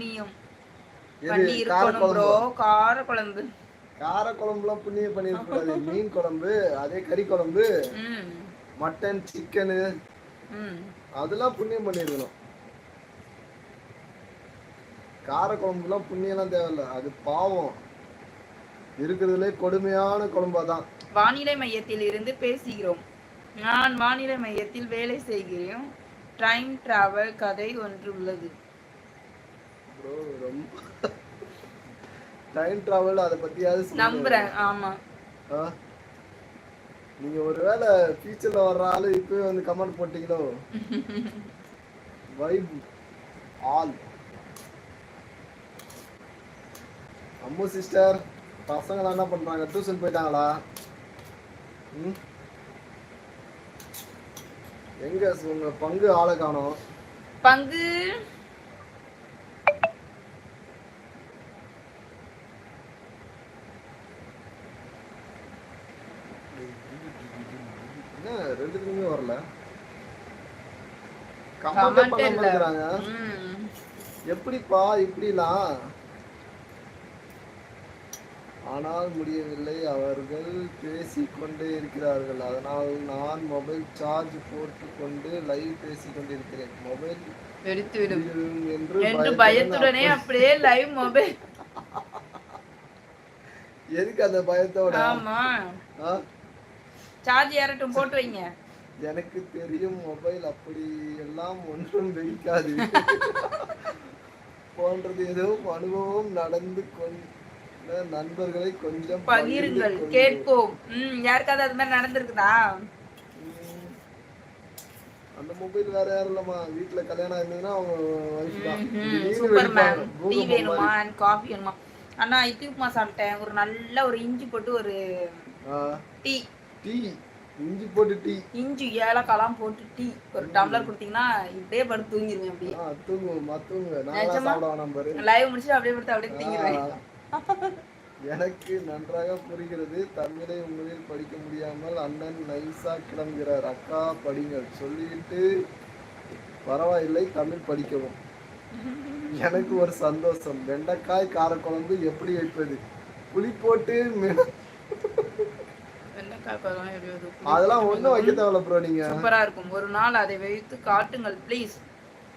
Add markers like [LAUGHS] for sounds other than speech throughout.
புண்ணியம். பண்ணி இருக்கணும் ப்ரோ கார குழம்பு கார குழம்புலாம் புண்ணியம் பண்ணிருக்க கூடாது [LAUGHS] மீன் குழம்பு அதே கறி குழம்பு மட்டன் சிக்கனு அதெல்லாம் புண்ணியம் பண்ணிருக்கணும் கார குழம்புலாம் புண்ணியம்லாம் தேவையில்ல. அது பாவம். இருக்கிறதுலே கொடுமையான குழம்பா தான் வானிலை மையத்தில் இருந்து பேசுகிறோம். நான் வானிலை மையத்தில் வேலை செய்கிறேன். டைம் டிராவல் கதை ஒன்று உள்ளது. ப்ரோ ரொம்ப. டைம் டிராவல் அதை பத்தியாவது சொல்லுங்க. நம்புறேன் ஆமா. ஆ? நீங்க ஒருவேளை ஃபியூச்சர்ல வர்ற ஆளு இப்பவே வந்து கமெண்ட் போட்டீங்களோ? வைப் ஆல் அம்மு சிஸ்டர் பசங்க என்ன பண்றாங்க? டியூஷன் போயிட்டாங்களா? ம்? எங்க உங்க பங்கு ஆளை காணோம்? பங்கு என்ன ரெண்டுத்துக்குமே வரல? கமெண்ட் பண்ண மாட்டேங்கிறாங்க. எப்படிப்பா இப்படிலாம்? ஆனால் முடியவில்லை. அவர்கள் பேசிக் கொண்டே இருக்கிறார்கள். அதனால் நான் மொபைல் சார்ஜ் போட்டு கொண்டு லைவ் பேசிக் கொண்டிருக்கிறேன் மொபைல் வெடித்து விடும் விழும் என்று பயத்துடன் அப்படியே லைவ் மொபைல் எதுக்கு அந்த பயத்தோட? ஆமா? சார்ஜ் ஏறட்டும் போட்டு வைங்க. எனக்கு தெரியும் மொபைல் அப்படி எல்லாம் ஒன்றும் வெடிக்காது போன்றது எதுவும் அனுபவம் நடந்து கொண்ட நண்பர்களை கொஞ்சம் பகிருங்கள். கேட்போம். ம் யாருக்காவது அது மாதிரி நடந்திருக்குதா. அந்த மொபைல் வேற யாரும் இல்லம்மா. வீட்டுல கல்யாணம் இருந்ததுன்னா அவங்க தான். Super ma'am. டீ வேணுமா? மாதிரி. காஃபி வேணுமா? அண்ணா இட்லி உப்புமா சாப்பிட்டேன். ஒரு நல்ல ஒரு இஞ்சி போட்டு ஒரு டீ. டீ இஞ்சி போட்டு டீ. இஞ்சி ஏலக்காய்லாம் போட்டு டீ. ஒரு டம்ளர் கொடுத்தீங்கன்னா இப்படியே படுத்து தூங்கிடுவேன் அப்படியே. தூங்குவோம்மா தூங்குவேன் நான்? சாப்பிட வேணாம் பாரு. லைவ் முடிச்சுட்டு அப்படியே படுத்து அப்படியே தூங்கிடுவேன். எனக்கு நன்றாக புரிகிறது. தமிழை உங்களில் படிக்க முடியாமல் அண்ணன் நைஸா கிளம்புகிறார். அக்கா படிங்கள். சொல்லிட்டு பரவாயில்லை தமிழ் படிக்கவும். எனக்கு ஒரு சந்தோஷம். வெண்டைக்காய் காரக்குழம்பு எப்படி வைப்பது புளி போட்டு மி- வெண்டைக்காய் குழம்பு எப்படி ஒரு அதெல்லாம் ஒண்ணும் வைக்க தேவையில்ல ப்ரோ நீங்க. சூப்பரா இருக்கும். ஒரு நாள் அதை வைத்து காட்டுங்கள் ப்ளீஸ்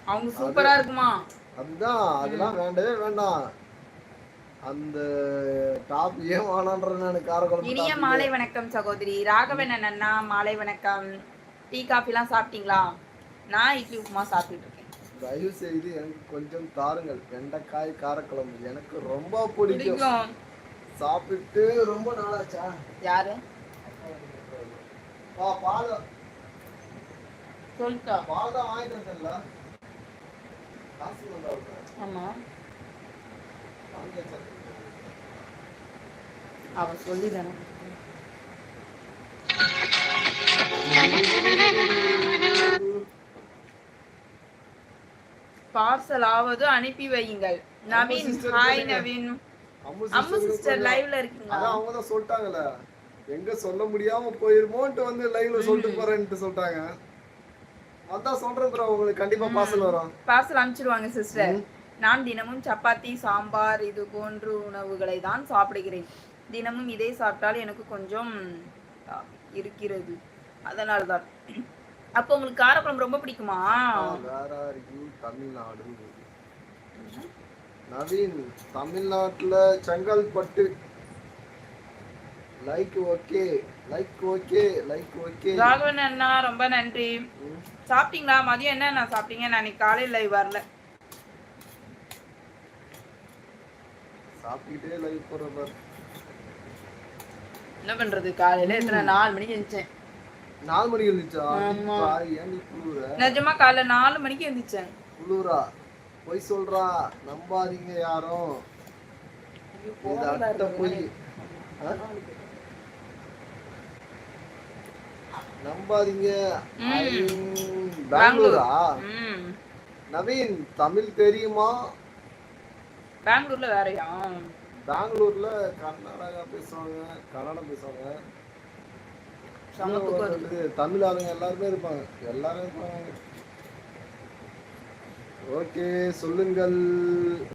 அவங்க சூப்பரா இருக்குமா? அதுதான் அதெல்லாம் வேண்டவே வேண்டாம். அந்த டாப் ஏன் வேணான்ற நான் காரக்குழம்பு இனிய மாலை வணக்கம் சகோதரி. ராகவன் அண்ணா மாலை வணக்கம். டீ காஃபிலாம் சாப்பிட்டீங்களா? நான் இட்லி உப்புமா சாப்பிட்டுட்டு இருக்கேன். தயவு செய்து எனக்கு கொஞ்சம் தாருங்கள். வெண்டைக்காய் காரக்குழம்பு. எனக்கு ரொம்ப பிடிக்கும். சாப்பிட்டு ரொம்ப நாளாச்சா? யாரு? பால். சொல்லிட்டா பால் தான் வாங்கிட்டு வந்தேன்ல காசு வந்தா ஆமா. வாங்கியாச்சா? அவ சொல்லி தானே பார்சல் ஆவது அனுப்பி வையுங்கள். நவீன் ஹாய். நவீன். அம்மு சிஸ்டர் லைவ்ல இருக்கீங்களா? அவங்க தான் சொல்லிட்டாங்கல்ல. எங்க சொல்ல முடியாம போயிருமோன்ட்டு வந்து லைவ்ல சொல்லிட்டு போறேன்ட்டு சொல்லிட்டாங்க. அதான் சொல்றேன் ப்ரோ உங்களுக்கு கண்டிப்பா பார்சல் வரும். பார்சல் அனுப்பிச்சிடுவாங்க சிஸ்டர் நான் தினமும் சப்பாத்தி சாம்பார் இது போன்ற உணவுகளை தான் சாப்பிடுகிறேன். தினமும் இதை சாப்பிட்டால் எனக்கு கொஞ்சம் இருக்கிறது. அதனால தான். அப்போ உங்களுக்கு காரக்குழம்பு ரொம்ப பிடிக்குமா? தமிழ்நாடு நவீன் தமிழ்நாட்டுல Chengalpattu like okay like okay like okay Raghavan அண்ணா ரொம்ப நன்றி. சாப்பிட்டீங்களா? மதியம் என்ன நான் சாப்பிட்டீங்க? நான் இன்னைக்கு காலையில் live வரல. சாப்பிட்டுக்கிட்டே லைக் போடுற பாரு. என்ன பண்றது? காலையில எத்தனை நாலு மணிக்கு எழுந்திரிச்சேன் நாலு மணிக்கு. ஏன் நீ குழுவுற நிஜமா காலைல நாலு மணிக்கு எழுந்திரிச்சேன் குழுவுறா பொய் சொல்றா. நம்பாதீங்க யாரும். இது அட்ட பொய் ஆ? நம்பாதீங்க. பெங்களூரா. நவீன் தமிழ் தெரியுமா? பெங்களூர்ல வேறயா? பெங்களூர்ல கர்நாடகா பேசுவாங்க கன்னடம் பேசுவாங்க. தமிழ் ஆளுங்க எல்லாருமே இருப்பாங்க. எல்லாரும் இருப்பாங்க. ஓகே சொல்லுங்கள்.